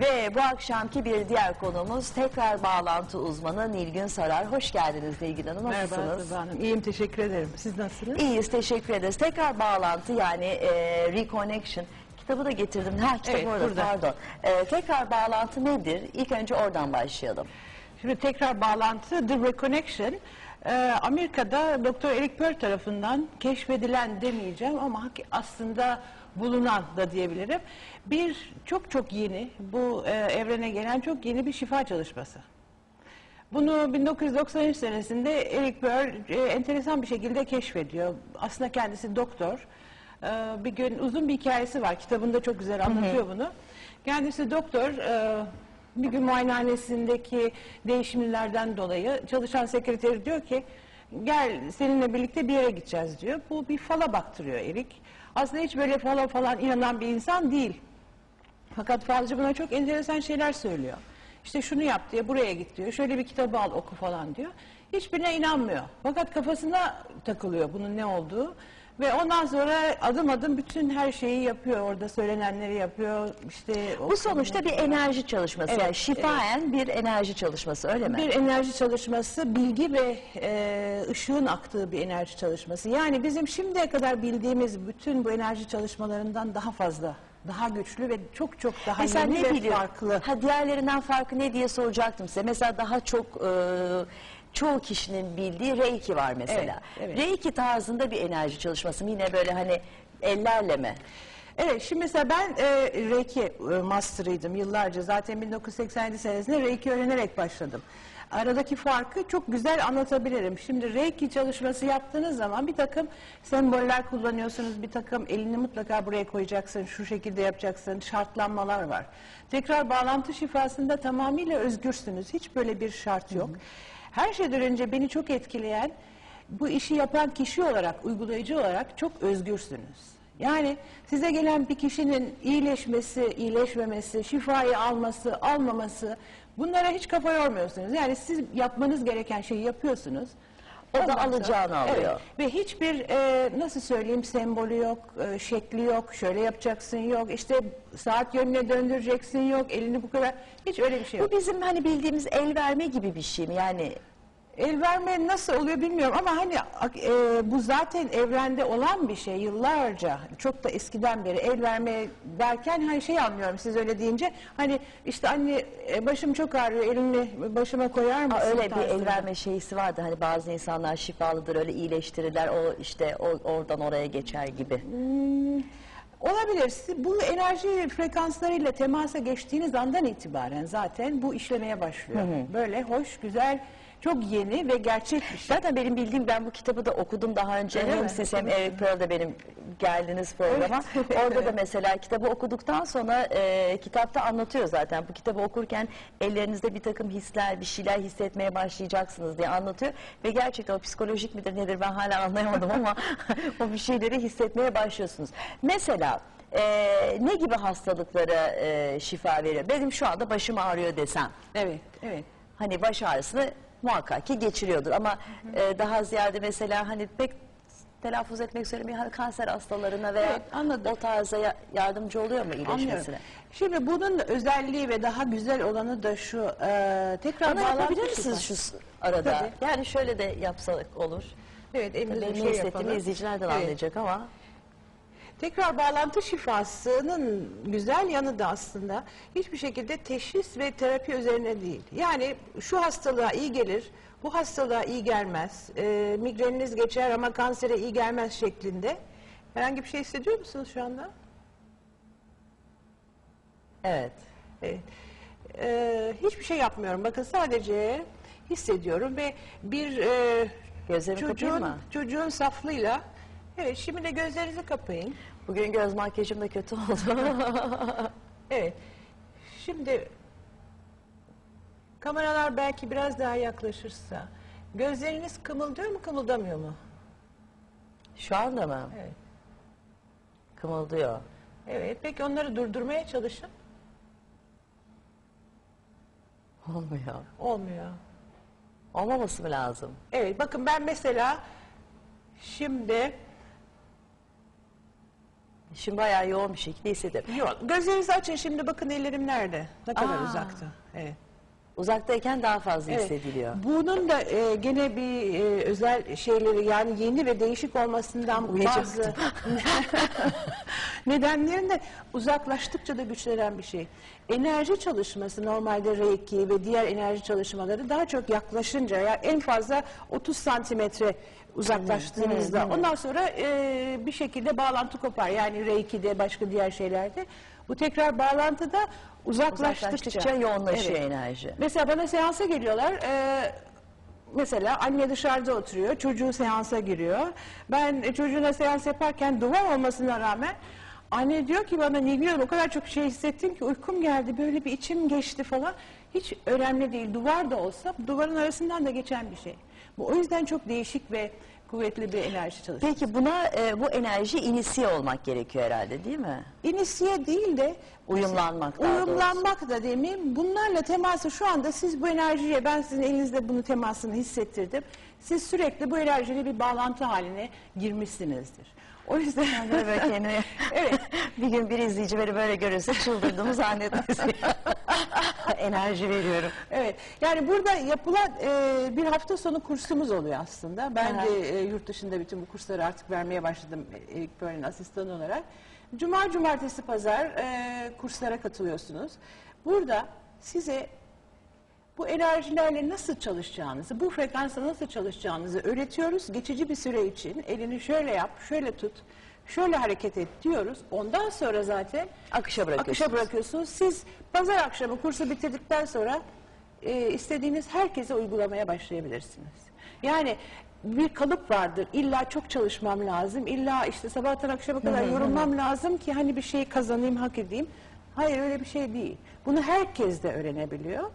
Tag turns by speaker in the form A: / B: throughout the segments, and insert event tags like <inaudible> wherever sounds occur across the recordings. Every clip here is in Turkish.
A: Ve bu akşamki bir diğer konuğumuz tekrar bağlantı uzmanı Nilgün Sarar. Hoş geldiniz Nilgün Hanım.
B: Merhaba
A: Nasılsınız?
B: Tuba Hanım. İyiyim teşekkür ederim. Siz nasılsınız?
A: İyiyiz, teşekkür ederiz. Tekrar bağlantı yani e, reconnection. Kitabı da getirdim. Ha kitap
B: Evet,
A: orada,
B: burada.
A: pardon. E, tekrar bağlantı nedir? İlk önce oradan başlayalım.
B: Şimdi tekrar bağlantı The Reconnection. Ee, Amerika'da Dr. Eric Pearl tarafından keşfedilen demeyeceğim ama aslında bulunan da diyebilirim. Bir çok çok yeni bu e, evrene gelen çok yeni bir şifa çalışması. Bunu 1993 senesinde Eric Pearl e, enteresan bir şekilde keşfediyor. Aslında kendisi doktor. Ee, bir gün uzun bir hikayesi var. Kitabında çok güzel anlatıyor bunu. Kendisi doktor. e, bir gün muayenehanesindeki değişimlerden dolayı çalışan sekreteri diyor ki gel seninle birlikte bir yere gideceğiz diyor. Bu bir fala baktırıyor Erik. Aslında hiç böyle fala falan inanan bir insan değil. Fakat falcı buna çok enteresan şeyler söylüyor. İşte şunu yap diye buraya git diyor. Şöyle bir kitabı al oku falan diyor. Hiçbirine inanmıyor. Fakat kafasına takılıyor bunun ne olduğu. Ve ondan sonra adım adım bütün her şeyi yapıyor. Orada söylenenleri yapıyor. İşte
A: Bu sonuçta bir enerji çalışması.
B: Evet,
A: yani şifaen bir enerji çalışması öyle mi?
B: bir enerji çalışması, bilgi ve e, ışığın aktığı bir enerji çalışması. Yani bizim şimdiye kadar bildiğimiz bütün bu enerji çalışmalarından daha fazla, daha güçlü ve çok çok daha
A: Mesela
B: yeni
A: ne
B: ve
A: biliyor?
B: farklı.
A: Ha, diğerlerinden farkı ne diye soracaktım size. Mesela daha çok e, çoğu kişinin bildiği Reiki var mesela.
B: Evet, evet.
A: Reiki tarzında bir enerji çalışması mı? Yine böyle hani ellerle mi?
B: Evet, şimdi mesela ben e, Reiki e, master'ıydım yıllarca. Zaten 1987 senesinde Reiki öğrenerek başladım. Aradaki farkı çok güzel anlatabilirim. Şimdi Reiki çalışması yaptığınız zaman bir takım semboller kullanıyorsunuz. Bir takım elini mutlaka buraya koyacaksın, şu şekilde yapacaksın, şartlanmalar var. Tekrar bağlantı şifasında tamamıyla özgürsünüz. Hiç böyle bir şart yok. Her şeyden önce beni çok etkileyen bu işi yapan kişi olarak, uygulayıcı olarak çok özgürsünüz. Yani size gelen bir kişinin iyileşmesi, iyileşmemesi, şifayı alması, almaması bunlara hiç kafa yormuyorsunuz. Yani siz yapmanız gereken şeyi yapıyorsunuz.
A: O da
B: Ondan sonra-
A: alacağını alıyor.
B: Evet. Ve hiçbir e, nasıl söyleyeyim sembolü yok, e, şekli yok, şöyle yapacaksın yok, işte saat yönüne döndüreceksin yok, elini bu kadar hiç öyle bir şey yok.
A: Bu bizim hani bildiğimiz el verme gibi bir şey mi? Yani
B: El verme nasıl oluyor bilmiyorum ama hani e, bu zaten evrende olan bir şey yıllarca çok da eskiden beri el verme derken hani şey anlıyorum siz öyle deyince hani işte anne e, başım çok ağrıyor elini başıma koyar mısın?
A: ha, öyle bir el
B: tarzında.
A: verme şeysi vardı. Hani bazı insanlar şifalıdır öyle iyileştirirler. O işte o, oradan oraya geçer gibi.
B: Olabilir. Siz Bu enerji frekanslarıyla temasa geçtiğiniz andan itibaren zaten bu işlemeye başlıyor. Böyle hoş, güzel, çok yeni ve gerçek bir şey.
A: Zaten benim bildiğim ben bu kitabı da okudum daha önce.
B: Öyle
A: hem
B: mi?
A: siz hem Eric Pearl de benim geldiniz programa.
B: Evet.
A: Orada da mesela kitabı okuduktan sonra e, kitapta anlatıyor zaten. Bu kitabı okurken ellerinizde bir takım hisler, bir şeyler hissetmeye başlayacaksınız diye anlatıyor. Ve gerçekten o psikolojik midir nedir ben hala anlayamadım ama <laughs> o bir şeyleri hissetmeye başlıyorsunuz. Mesela e, ne gibi hastalıklara e, şifa veriyor? Benim şu anda başım ağrıyor desem.
B: Evet, evet.
A: hani baş ağrısını muhakkak ki geçiriyordur ama e, daha ziyade mesela hani pek telaffuz etmek söylemiyor hani kanser hastalarına veya
B: Evet, anladım.
A: o tarza ya- yardımcı oluyor mu
B: Anlıyorum.
A: iyileşmesine?
B: Şimdi bunun özelliği ve daha güzel olanı da şu. e, tekrar
A: Bana yapabilir misiniz şu arada?
B: Tabii.
A: Yani şöyle de yapsak olur.
B: Evet, elimizde bir şey yapalım.
A: izleyiciler de
B: Evet.
A: anlayacak ama
B: Tekrar bağlantı şifasının güzel yanı da aslında hiçbir şekilde teşhis ve terapi üzerine değil. Yani şu hastalığa iyi gelir, bu hastalığa iyi gelmez, e, migreniniz geçer ama kansere iyi gelmez şeklinde. Herhangi bir şey hissediyor musunuz şu anda?
A: evet.
B: Evet. E, hiçbir şey yapmıyorum. Bakın sadece hissediyorum ve bir e,
A: Gözlerimi kapayım
B: çocuğun,
A: mı?
B: çocuğun saflığıyla Evet, şimdi de gözlerinizi kapayın.
A: Bugün göz makyajım da kötü oldu. <laughs>
B: Evet. Şimdi kameralar belki biraz daha yaklaşırsa gözleriniz kımıldıyor mu kımıldamıyor mu?
A: Şu anda mı?
B: Evet.
A: Kımıldıyor.
B: Evet. Peki onları durdurmaya çalışın.
A: Olmuyor.
B: Olmuyor.
A: Olmaması mı lazım?
B: Evet. Bakın ben mesela şimdi
A: Şimdi bayağı yoğun bir şekilde hissediyorum.
B: Yok, gözlerinizi açın şimdi bakın ellerim nerede? Ne kadar
A: Aa.
B: uzakta. Evet.
A: Uzaktayken daha fazla
B: Evet.
A: hissediliyor.
B: Bunun da e, gene bir e, özel şeyleri yani yeni ve değişik olmasından
A: Uyuyacaktım.
B: bazı <laughs> nedenlerinde uzaklaştıkça da güçlenen bir şey. Enerji çalışması normalde Reiki ve diğer enerji çalışmaları daha çok yaklaşınca ya en fazla 30 santimetre uzaklaştığınızda ondan sonra e, bir şekilde bağlantı kopar. Yani Reiki'de başka diğer şeylerde. Bu tekrar bağlantıda uzaklaştıkça,
A: Uzaklaştıkça yoğunlaşıyor
B: Evet.
A: enerji.
B: Mesela bana seansa geliyorlar. eee, mesela anne dışarıda oturuyor. Çocuğu seansa giriyor. Ben e, çocuğuna seans yaparken duvar olmasına rağmen anne diyor ki bana Nilgün o kadar çok şey hissettim ki uykum geldi. Böyle bir içim geçti falan. Hiç önemli değil. Duvar da olsa duvarın arasından da geçen bir şey. Bu o yüzden çok değişik ve kuvvetli bir enerji çalışması.
A: Peki buna e, bu enerji inisiye olmak gerekiyor herhalde değil mi?
B: İnisiye değil de
A: Uyumlanmak daha
B: Uyumlanmak da demeyeyim. Bunlarla teması şu anda siz bu enerjiye ben sizin elinizde bunu temasını hissettirdim. Siz sürekli bu enerjiyle bir bağlantı haline girmişsinizdir. O yüzden
A: Evet kendine.
B: Evet.
A: bir gün bir izleyici beni böyle görürse çıldırdığımı zannetmesin. <laughs> Enerji veriyorum.
B: Evet. Yani burada yapılan e, bir hafta sonu kursumuz oluyor aslında. Ben
A: Aha.
B: de e, yurt dışında bütün bu kursları artık vermeye başladım Erik Börne'nin asistanı olarak. Cuma, cumartesi, pazar e, kurslara katılıyorsunuz. Burada size bu enerjilerle nasıl çalışacağınızı, bu frekansla nasıl çalışacağınızı öğretiyoruz. Geçici bir süre için elini şöyle yap, şöyle tut, şöyle hareket et diyoruz. Ondan sonra zaten
A: Akışa bırakıyorsunuz.
B: akışa bırakıyorsunuz. Siz pazar akşamı kursu bitirdikten sonra e, istediğiniz herkese uygulamaya başlayabilirsiniz. Yani bir kalıp vardır. İlla çok çalışmam lazım. İlla işte sabahtan akşama kadar yorulmam lazım ki hani bir şey kazanayım, hak edeyim. Hayır öyle bir şey değil. Bunu herkes de öğrenebiliyor.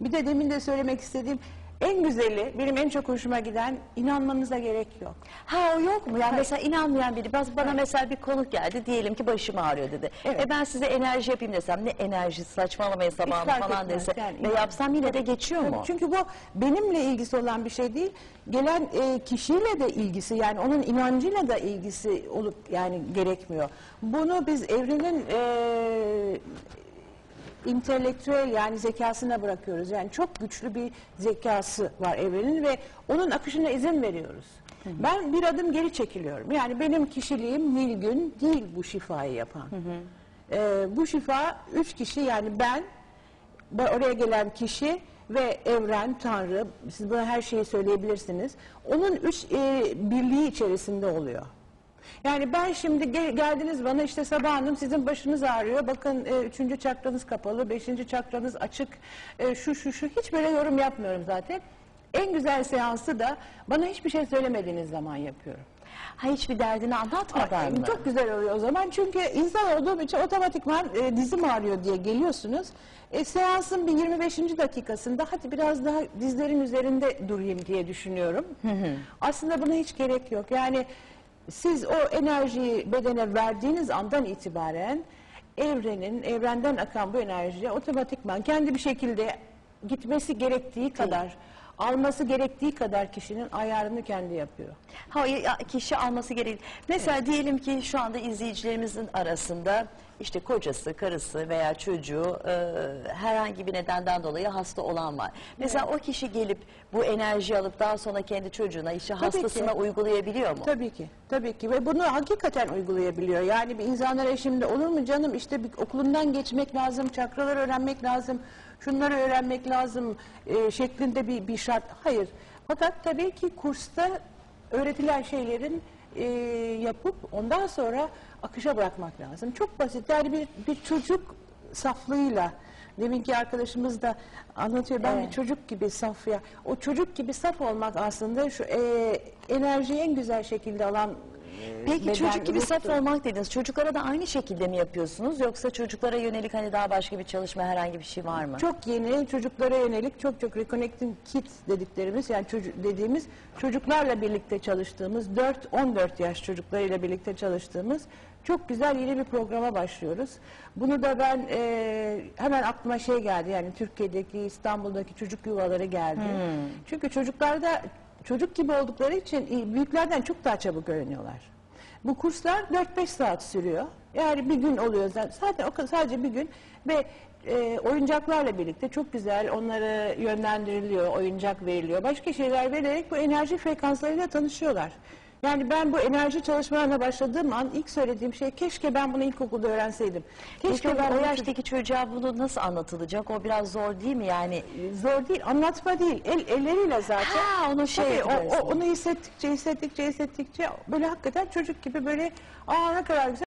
B: Bir de demin de söylemek istediğim en güzeli, benim en çok hoşuma giden inanmanıza gerek yok.
A: Ha o yok mu? Yani
B: Hayır.
A: mesela inanmayan biri baz- bana mesela bir konuk geldi diyelim ki başım ağrıyor dedi.
B: Evet.
A: E ben size enerji yapayım desem ne enerji saçmalamayın sabahını falan dese
B: Yani
A: ve yapsam yine de geçiyor mu?
B: Tabii, Çünkü bu benimle ilgisi olan bir şey değil. Gelen e, kişiyle de ilgisi yani onun inancıyla da ilgisi olup yani gerekmiyor. Bunu biz evrenin e, intelektüel yani zekasına bırakıyoruz. Yani çok güçlü bir zekası var evrenin ve onun akışına izin veriyoruz. Ben bir adım geri çekiliyorum. Yani benim kişiliğim Nilgün değil bu şifayı yapan. E, bu şifa üç kişi yani ben oraya gelen kişi ve evren, Tanrı, siz buna her şeyi söyleyebilirsiniz. Onun üç e, birliği içerisinde oluyor. Yani ben şimdi ge- geldiniz bana işte Sabah Hanım sizin başınız ağrıyor. Bakın e, üçüncü çakranız kapalı, beşinci çakranız açık. E, şu şu şu hiç böyle yorum yapmıyorum zaten. En güzel seansı da bana hiçbir şey söylemediğiniz zaman yapıyorum.
A: Ha hiçbir derdini anlatmadan
B: Ay,
A: mı?
B: Çok güzel oluyor o zaman. Çünkü insan olduğum için otomatikman e, dizim ağrıyor diye geliyorsunuz. E, seansın bir 25. dakikasında hadi biraz daha dizlerin üzerinde durayım diye düşünüyorum. Aslında buna hiç gerek yok. Yani siz o enerjiyi bedene verdiğiniz andan itibaren evrenin, evrenden akan bu enerji otomatikman kendi bir şekilde gitmesi gerektiği kadar, alması gerektiği kadar kişinin ayarını kendi yapıyor.
A: Ha, ya- kişi alması gerekir. Mesela diyelim ki şu anda izleyicilerimizin arasında işte kocası, karısı veya çocuğu e, herhangi bir nedenden dolayı hasta olan var. Mesela o kişi gelip bu enerjiyi alıp daha sonra kendi çocuğuna, işte
B: Tabii
A: hastasına
B: ki.
A: uygulayabiliyor mu?
B: Tabii ki, tabii ki ve bunu hakikaten uygulayabiliyor. Yani bir insanlara şimdi olur mu canım işte bir okulundan geçmek lazım, çakralar öğrenmek lazım, şunları öğrenmek lazım e, şeklinde bir, bir şart. Hayır. Fakat tabii ki kursta öğretilen şeylerin e, yapıp ondan sonra akışa bırakmak lazım. Çok basit. Yani bir, bir çocuk saflığıyla Deminki arkadaşımız da anlatıyor. Ben
A: Evet.
B: bir çocuk gibi saf ya. O çocuk gibi saf olmak aslında şu e, enerjiyi en güzel şekilde alan
A: Peki çocuk gibi saf olmak dediniz. Çocuklara da aynı şekilde mi yapıyorsunuz? Yoksa çocuklara yönelik hani daha başka bir çalışma herhangi bir şey var mı?
B: Çok yeni çocuklara yönelik çok çok Reconnecting Kids dediklerimiz yani çocuk dediğimiz çocuklarla birlikte çalıştığımız 4-14 yaş çocuklarıyla birlikte çalıştığımız çok güzel yeni bir programa başlıyoruz. Bunu da ben e, hemen aklıma şey geldi yani Türkiye'deki İstanbul'daki çocuk yuvaları geldi. Çünkü çocuklarda çocuk gibi oldukları için e, büyüklerden çok daha çabuk öğreniyorlar. Bu kurslar 4-5 saat sürüyor. Yani bir gün oluyor zaten. O sadece bir gün ve e, oyuncaklarla birlikte çok güzel onlara yönlendiriliyor, oyuncak veriliyor. Başka şeyler vererek bu enerji frekanslarıyla tanışıyorlar. Yani ben bu enerji çalışmalarına başladığım an ilk söylediğim şey keşke ben bunu ilkokulda öğrenseydim.
A: Peki
B: Keşke
A: o,
B: ben
A: o yaştaki çocuğa bunu nasıl anlatılacak? O biraz zor değil mi yani?
B: zor değil, anlatma değil. El, elleriyle zaten.
A: Ha, onu şey
B: Tabii, o, o- onu hissettikçe, hissettikçe, hissettikçe böyle hakikaten çocuk gibi böyle aa ne kadar güzel